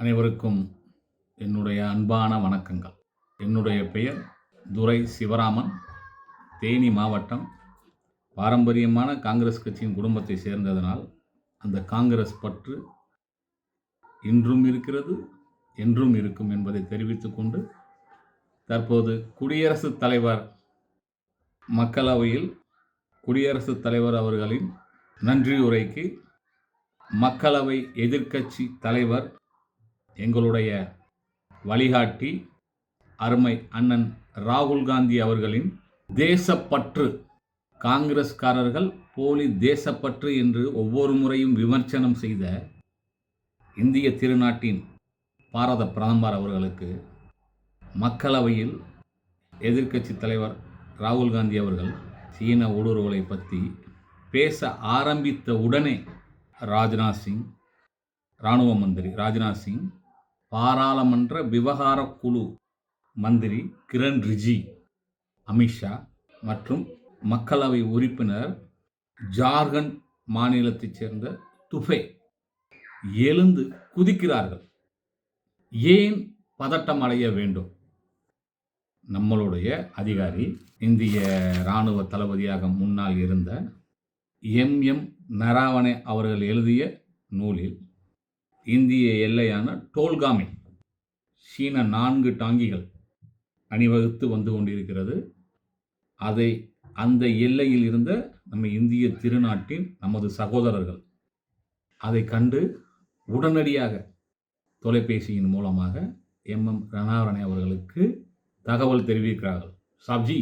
அனைவருக்கும் என்னுடைய அன்பான வணக்கங்கள். என்னுடைய பெயர் துரை சிவராமன். தேனி மாவட்டம். பாரம்பரியமான காங்கிரஸ் கட்சியின் குடும்பத்தை சேர்ந்ததனால் அந்த காங்கிரஸ் பற்று இன்றும் இருக்கிறது என்றும் இருக்கும் என்பதை தெரிவித்துக்கொண்டு தற்போது குடியரசுத் தலைவர் மக்களவையில் குடியரசுத் தலைவர் அவர்களின் நன்றியுரைக்கு மக்களவை எதிர்க்கட்சி தலைவர் எங்களுடைய வழிகாட்டி அருமை அண்ணன் ராகுல் காந்தி அவர்களின் தேசப்பற்று. காங்கிரஸ்காரர்கள் போலி தேசப்பற்று என்று ஒவ்வொரு முறையும் விமர்சனம் செய்த இந்திய திருநாட்டின் பாரத பிரதமர் அவர்களுக்கு மக்களவையில் எதிர்க்கட்சி தலைவர் ராகுல் காந்தி அவர்கள் சீன ஊடுருவலை பற்றி பேச ஆரம்பித்த உடனே ராஜ்நாத் சிங் இராணுவ மந்திரி ராஜ்நாத் சிங் பாராளுமன்ற விவகார குழு மந்திரி கிரண் ரிஜி அமித்ஷா மற்றும் மக்களவை உறுப்பினர் ஜார்க்கண்ட் மாநிலத்தைச் சேர்ந்த துஃபே எழுந்து குதிக்கிறார்கள். ஏன் பதட்டம் அடைய வேண்டும்? நம்மளுடைய அதிகாரி இந்திய இராணுவ தளபதியாக முன்னால் இருந்த எம். எம். நராவணே அவர்கள் எழுதிய நூலில் இந்திய எல்லையான டோல்காமே. சீன நான்கு டாங்கிகள் அணிவகுத்து வந்து கொண்டிருக்கிறது. அதை அந்த எல்லையில் இருந்த நம்ம இந்திய திருநாட்டின் நமது சகோதரர்கள் அதை கண்டு உடனடியாக தொலைபேசியின் மூலமாக எம். எம். ரணாவரணே அவர்களுக்கு தகவல் தெரிவிக்கிறார்கள். சாப்ஜி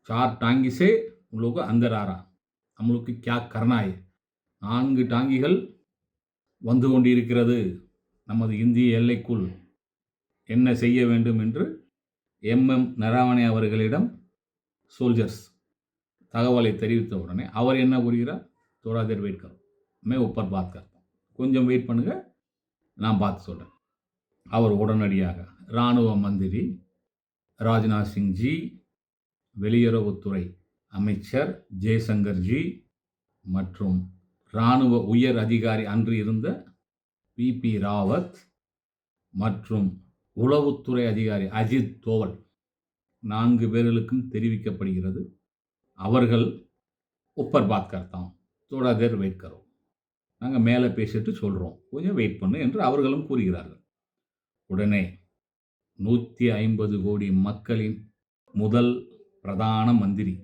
சார் டாங்கிஸே உங்களுக்கு அந்தராரா. நம்மளுக்கு கியா கர்னாய் நான்கு டாங்கிகள் வந்து கொண்டிருக்கிறது நமது இந்திய எல்லைக்குள் என்ன செய்ய வேண்டும் என்று எம்எம் நராவணே அவர்களிடம் சோல்ஜர்ஸ் தகவலை தெரிவித்த உடனே அவர் என்ன கூறுகிறார்? தோடா தேர் வெயிட் மே உப்பர் பாத் கொஞ்சம் வெயிட் பண்ணுங்க நான் பார்த்து சொல்கிறேன் அவர் உடனடியாக இராணுவ மந்திரி ராஜ்நாத் சிங்ஜி வெளியுறவுத்துறை அமைச்சர் ஜெய்சங்கர்ஜி மற்றும் இராணுவ உயர் அதிகாரி அன்று இருந்த பிபி ராவத் மற்றும் உளவுத்துறை அதிகாரி அஜித் தோவல் நான்கு பேர்களுக்கும் தெரிவிக்கப்படுகிறது. அவர்கள் உப்பர் பாத் கர்த்தாம் தோடா தேர் வெயிட் கரோம் நாங்கள் மேலே பேசிட்டு சொல்கிறோம் கொஞ்சம் வெயிட் பண்ணு என்று அவர்களும் கூறுகிறார்கள். உடனே நூற்றி ஐம்பது கோடி மக்களின் முதல் பிரதான மந்திரி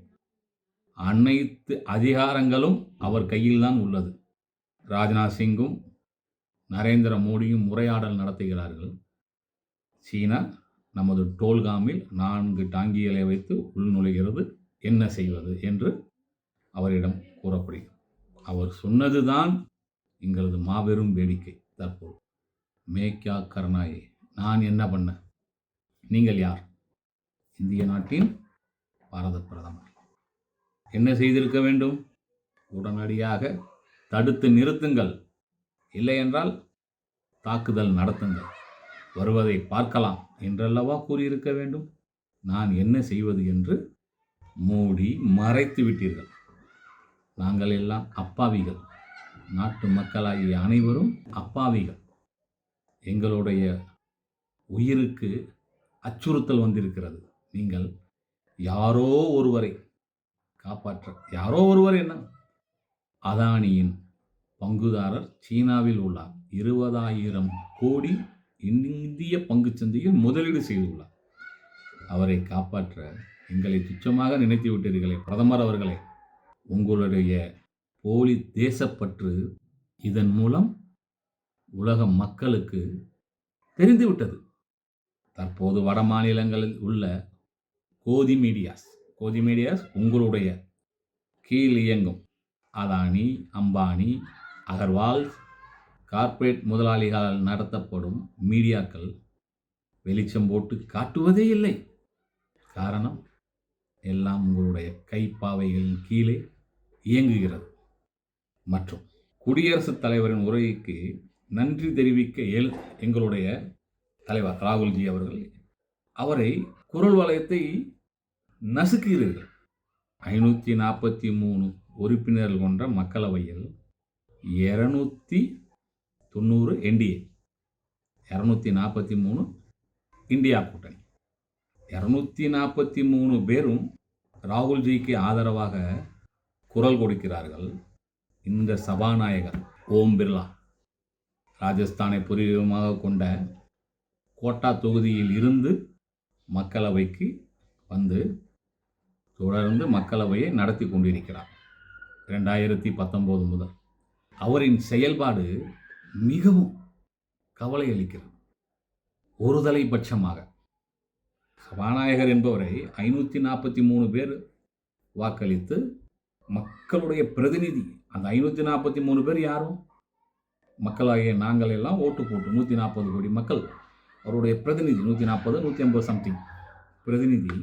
அனைத்து அதிகாரங்களும் அவர் கையில்தான் உள்ளது. ராஜ்நாத் சிங்கும் நரேந்திர மோடியும் உரையாடல் நடத்துகிறார்கள். சீனா நமது டோல்காமில் நான்கு டாங்கிகளை வைத்து உள்நுழைகிறது. என்ன செய்வது என்று அவரிடம் கூறப்படுகிறது. அவர் சொன்னதுதான் எங்களது மாபெரும் வேடிக்கை. தற்போது மேக்யா கருணாயே நான் என்ன பண்ண? நீங்கள் யார்? இந்திய நாட்டின் பாரத பிரதமர். என்ன செய்திருக்க வேண்டும்? உடனடியாக தடுத்து நிறுத்துங்கள். இல்லையென்றால் தாக்குதல் நடத்துங்கள். வருவதை பார்க்கலாம் என்றல்லவா கூறியிருக்க வேண்டும்? நான் என்ன செய்வது என்று மூடி மறைத்து விட்டீர்கள். நாங்கள் எல்லாம் அப்பாவிகள். நாட்டு மக்களாகிய அனைவரும் அப்பாவிகள். எங்களுடைய உயிருக்கு அச்சுறுத்தல் வந்திருக்கிறது. நீங்கள் யாரோ ஒருவரை காப்பாற்ற. யாரோ ஒருவர் என்ன? அதானியின் பங்குதாரர் சீனாவில் உள்ளார். இருபதாயிரம் கோடி இந்திய பங்குச்சந்தையில் முதலீடு செய்துள்ளார். அவரை காப்பாற்ற எங்களை துச்சமாக நினைத்து விட்டீர்களே பிரதமர் அவர்களே. உங்களுடைய போலி தேசப்பற்று இதன் மூலம் உலக மக்களுக்கு தெரிந்துவிட்டது. தற்போது வட மாநிலங்களில் உள்ள கோதி மீடியாஸ் கோதி மீடியாஸ் உங்களுடைய கீழ் இயங்கும். அதானி அம்பானி அகர்வால் கார்ப்பரேட் முதலாளிகளால் நடத்தப்படும் மீடியாக்கள் வெளிச்சம் போட்டு காட்டுவதே இல்லை. காரணம் எல்லாம் உங்களுடைய கைப்பாவைகளின் கீழே இயங்குகிறது. மற்றும் குடியரசுத் தலைவரின் உரைக்கு நன்றி தெரிவிக்க எழு எங்களுடைய தலைவர் ராகுல்ஜி அவர்கள் அவரை குரல் வளையத்தை நசுக்குகிறீர்கள். ஐநூற்றி நாற்பத்தி மூணு உறுப்பினர்கள் கொண்ட மக்களவையில் இரநூத்தி தொண்ணூறு என்டிஏ இரநூத்தி நாற்பத்தி மூணு இந்தியா கூட்டணி. இரநூத்தி நாற்பத்தி மூணு பேரும் ராகுல்ஜிக்கு ஆதரவாக குரல் கொடுக்கிறார்கள். இந்த சபாநாயகர் ஓம் பிர்லா ராஜஸ்தானை பூர்வீகமாக கொண்ட கோட்டா தொகுதியில் இருந்து மக்களவைக்கு வந்து தொடர்ந்து மக்களவையை நடத்தி கொண்டிருக்கிறார். ரெண்டாயிரத்தி பத்தொம்போது முதல். அவரின் செயல்பாடு மிகவும் கவலை அளிக்கிறது. ஒருதலை பட்சமாக. சபாநாயகர் என்பவரை ஐநூற்றி நாற்பத்தி மூணு பேர் வாக்களித்து மக்களுடைய பிரதிநிதி. அந்த ஐநூற்றி நாற்பத்தி மூணு பேர் யாரும்? மக்களாகிய நாங்கள் எல்லாம் ஓட்டு போட்டு நூற்றி நாற்பது கோடி மக்கள். அவருடைய பிரதிநிதி நூற்றி நாற்பது நூற்றி ஐம்பது சம்திங் பிரதிநிதி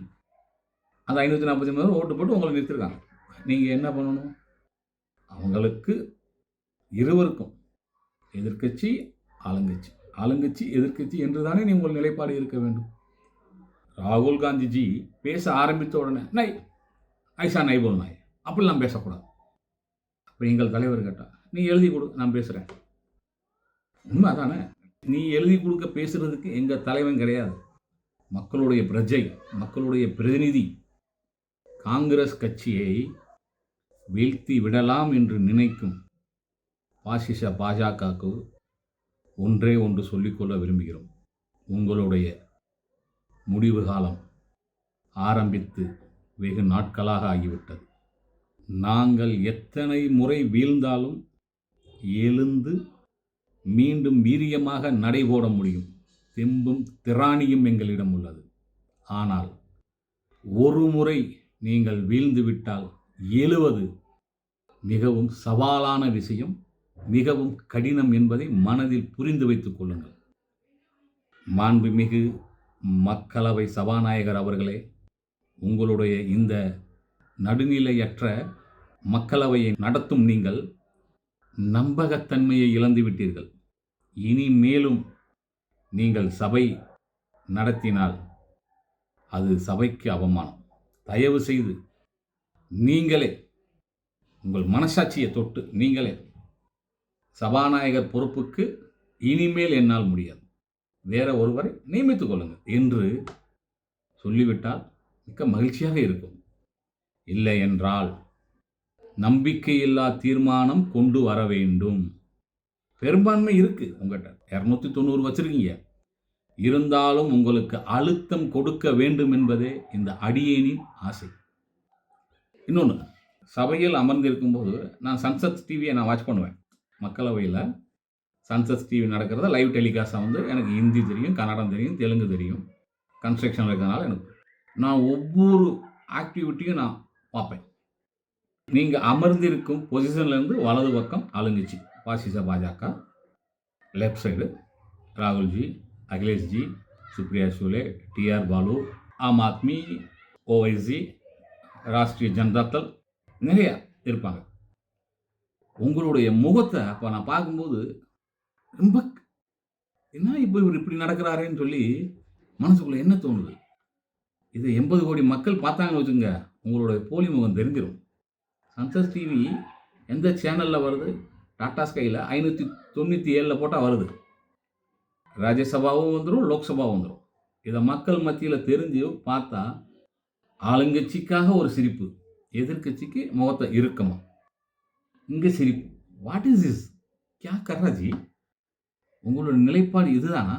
அந்த ஐநூற்றி நாற்பத்தி மூணு ஓட்டு போட்டு உங்களை நிறுத்திருக்காங்க. நீங்கள் என்ன பண்ணணும்? அவங்களுக்கு இருவருக்கும் எதிர்க்கட்சி ஆளுங்கட்சி. ஆளுங்கட்சி எதிர்க்கட்சி என்று தானே நீ உங்கள் நிலைப்பாடு இருக்க வேண்டும். ராகுல் காந்திஜி பேச ஆரம்பித்த உடனே நை ஐசா நை போல் நாய். அப்படிலாம் பேசக்கூடாது. அப்போ எங்கள் தலைவர் கேட்டால் நீ எழுதி கொடு நான் பேசுகிறேன் உண்மை தானே நீ எழுதி கொடுக்க பேசுகிறதுக்கு எங்கள் தலைவன் கிடையாது. மக்களுடைய பிரஜை மக்களுடைய பிரதிநிதி காங்கிரஸ் கட்சியை வீழ்த்தி விடலாம் என்று நினைக்கும் பாசிச பாஜகவுக்கு ஒன்றே ஒன்று சொல்லிக்கொள்ள விரும்புகிறோம். உங்களுடைய முடிவு காலம் ஆரம்பித்து வெகு நாட்களாக ஆகிவிட்டது. நாங்கள் எத்தனை முறை வீழ்ந்தாலும் எழுந்து மீண்டும் வீரியமாக நடைபோட முடியும். தெம்பும் திராணியும் எங்களிடம் உள்ளது. ஆனால் ஒரு முறை நீங்கள் வீழ்ந்து விட்டால் எழுவது மிகவும் சவாலான விஷயம் மிகவும் கடினம் என்பதை மனதில் புரிந்து வைத்துக் கொள்ளுங்கள். மாண்புமிகு மக்களவை சபாநாயகர் அவர்களே உங்களுடைய இந்த நடுநிலையற்ற மக்களவையை நடத்தும் நீங்கள் நம்பகத்தன்மையை இழந்து விட்டீர்கள். இனி மேலும் நீங்கள் சபை நடத்தினால் அது சபைக்கு அவமானம். தயவு செய்து நீங்களே உங்கள் மனசாட்சியை தொட்டு நீங்களே சபாநாயகர் பொறுப்புக்கு இனிமேல் என்னால் முடியாது. வேற ஒருவரை நியமித்துக் கொள்ளுங்கள் என்று சொல்லிவிட்டால் மிக்க மகிழ்ச்சியாக இருக்கும். இல்லை என்றால் நம்பிக்கையில்லா தீர்மானம் கொண்டு வர வேண்டும். பெரும்பான்மை இருக்குது உங்கள்கிட்ட இரநூத்தி தொண்ணூறு வச்சுருக்கீங்க. இருந்தாலும் உங்களுக்கு அழுத்தம் கொடுக்க வேண்டும் என்பதே இந்த அடியேனின் ஆசை. இன்னொன்று சபையில் அமர்ந்திருக்கும்போது நான் சன்சத் டிவியை நான் வாட்ச் பண்ணுவேன். மக்களவையில் சன்சஸ் டிவி நடக்கிறத லைவ் டெலிகாஸ்ட்டாக வந்து எனக்கு ஹிந்தி தெரியும் கன்னடம் தெரியும் தெலுங்கு தெரியும். கன்ஸ்ட்ரக்ஷன் இருக்கிறதுனால எனக்கு நான் ஒவ்வொரு ஆக்டிவிட்டியும் நான் பார்ப்பேன். நீங்கள் அமர்ந்திருக்கும் பொசிஷன்லேருந்து வலது பக்கம் அழுங்குச்சு பாசிச பாஜக left side Rahulji Akhileshji Supriya Sule T R Baalu Aam Aadmi Owaisi Rashtriya Janata Dal நிறையா இருப்பாங்க உங்களுடைய முகத்தை அப்போ நான் பார்க்கும்போது ரொம்ப என்ன இப்போ இவர் இப்படி நடக்கிறாரேன்னு சொல்லி மனசுக்குள்ளே என்ன தோணுது இது எண்பது கோடி மக்கள் பார்த்தாங்கன்னு வச்சுங்க உங்களுடைய போலி முகம் தெரிஞ்சிடும் சன்சஸ் டிவி எந்த சேனலில் வருது? டாடா ஸ்கையில் ஐநூற்றி தொண்ணூற்றி ஏழில் போட்டால் வருது. ராஜ்யசபாவும் வந்துடும் லோக்சபாவும் வந்துடும் இதை மக்கள் மத்தியில் தெரிஞ்சு பார்த்தா ஆளுங்கட்சிக்காக ஒரு சிரிப்பு எதிர்க்கட்சிக்கு முகத்தை இறுக்கமா இங்கே சிரிப்பு வாட் இஸ் இஸ் கியா கர்ராஜி உங்களோட நிலைப்பாடு இதுதானா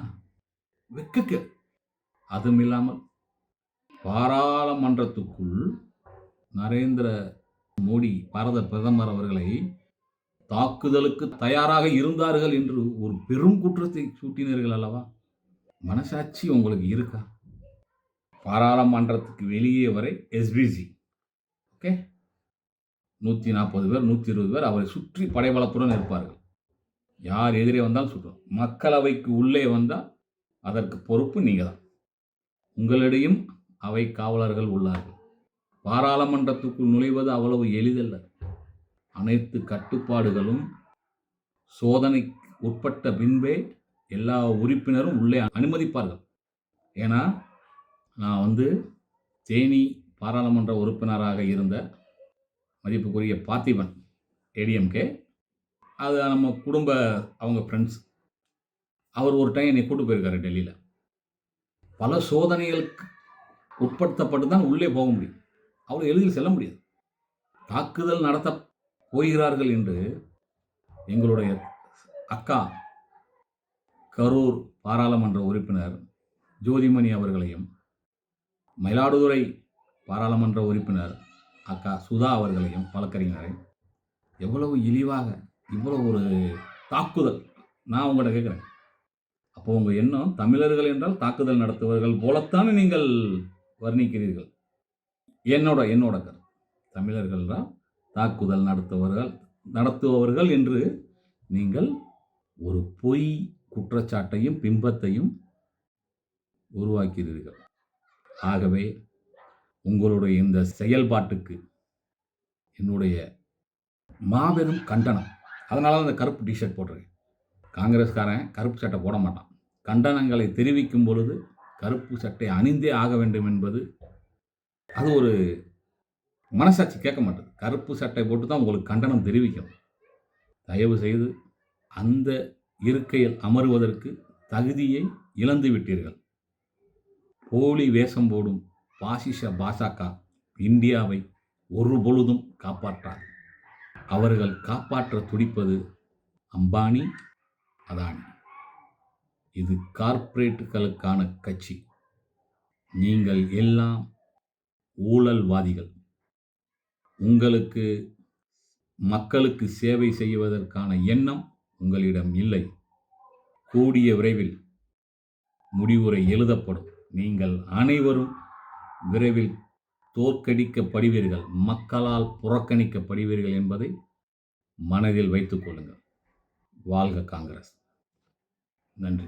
வெக்கக்க அதுவும் இல்லாமல் பாராளுமன்றத்துக்குள் நரேந்திர மோடி பாரத பிரதமர் அவர்களை தாக்குதலுக்கு தயாராக இருந்தார்கள் என்று ஒரு பெரும் குற்றத்தை சூட்டினீர்கள் அல்லவா? மனசாட்சி உங்களுக்கு இருக்கா? பாராளுமன்றத்துக்கு வெளியே வரை எஸ்பிசி ஓகே? நூற்றி நாற்பது பேர் நூற்றி இருபது பேர் அவரை சுற்றி படைபலத்துடன் இருப்பார்கள் யார் எதிரே வந்தாலும் சுற்றும் மக்களவைக்கு உள்ளே வந்தால் அதற்கு பொறுப்பு நீங்கள் தான் உங்களிடையும் அவை காவலர்கள் உள்ளார்கள். பாராளுமன்றத்துக்குள் நுழைவது அவ்வளவு எளிதல்ல. அனைத்து கட்டுப்பாடுகளும் சோதனை உட்பட்ட பின்பே எல்லா உறுப்பினரும் உள்ளே அனுமதிப்பார்கள். ஏன்னா நான் வந்து தேனி பாராளுமன்ற உறுப்பினராக இருந்த மதிப்புக்குரிய பார்த்திபன் ஏடிஎம்கே. அது நம்ம குடும்ப அவங்க ஃப்ரெண்ட்ஸ் அவர் ஒரு டைம் என்னை கூட்டு போயிருக்காரு டெல்லியில். பல சோதனைகளுக்கு உட்படுத்தப்பட்டு தான் உள்ளே போக முடியும். அவ்வளோ எளிதில் செல்ல முடியாது. தாக்குதல் நடத்த போகிறார்கள் என்று எங்களுடைய அக்கா கரூர் பாராளுமன்ற உறுப்பினர் ஜோதிமணி அவர்களையும் மயிலாடுதுறை பாராளுமன்ற உறுப்பினர் அக்கா சுதா அவர்களையும் வழக்கறிஞரை எவ்வளவு இழிவாக இவ்வளவு ஒரு தாக்குதல். நான் உங்கள்கிட்ட கேட்குறேன். அப்போ உங்கள் எண்ணம் தமிழர்கள் என்றால் தாக்குதல் நடத்துவர்கள் போலத்தானே நீங்கள் வர்ணிக்கிறீர்கள்? என்னோட என்னோட கருத்து. தமிழர்கள் தான் தாக்குதல் நடத்துவர்கள் நடத்துபவர்கள் என்று நீங்கள் ஒரு பொய் குற்றச்சாட்டையும் பிம்பத்தையும் உருவாக்கிறீர்கள் ஆகவே உங்களுடைய இந்த செயல்பாட்டுக்கு என்னுடைய மாபெரும் கண்டனம். அதனால அந்த கருப்பு டிஷர்ட் போட்டிருக்கேன். காங்கிரஸ்காரன் கருப்பு சட்டை போட மாட்டான். கண்டனங்களை தெரிவிக்கும் பொழுது கருப்பு சட்டை அணிந்தே ஆக வேண்டும் என்பது அது ஒரு மனசாட்சி கேட்க மாட்டேது. கருப்பு சட்டை போட்டு தான் உங்களுக்கு கண்டனம் தெரிவிக்கும். தயவு செய்து அந்த இருக்கையில் அமருவதற்கு தகுதியை இழந்து விட்டீர்கள். போலி வேஷம் போடும் பாசிச பாஜக இந்தியாவை ஒரு பொழுதும் காப்பாற்றார் அவர்கள் காப்பாற்ற துடிப்பது அம்பானி அதானி. இது கார்ப்பரேட்டுகளுக்கான கட்சி. நீங்கள் எல்லாம் ஊழல்வாதிகள். உங்களுக்கு மக்களுக்கு சேவை செய்வதற்கான எண்ணம் உங்களிடம் இல்லை. கூடிய விரைவில் முடிவுரை எழுதப்படும். நீங்கள் அனைவரும் விரைவில் தோற்கடிக்கப்படுவீர்கள். மக்களால் புறக்கணிக்கப்படுவீர்கள் என்பதை மனதில் வைத்துக் கொள்ளுங்கள். வாழ்க காங்கிரஸ். நன்றி.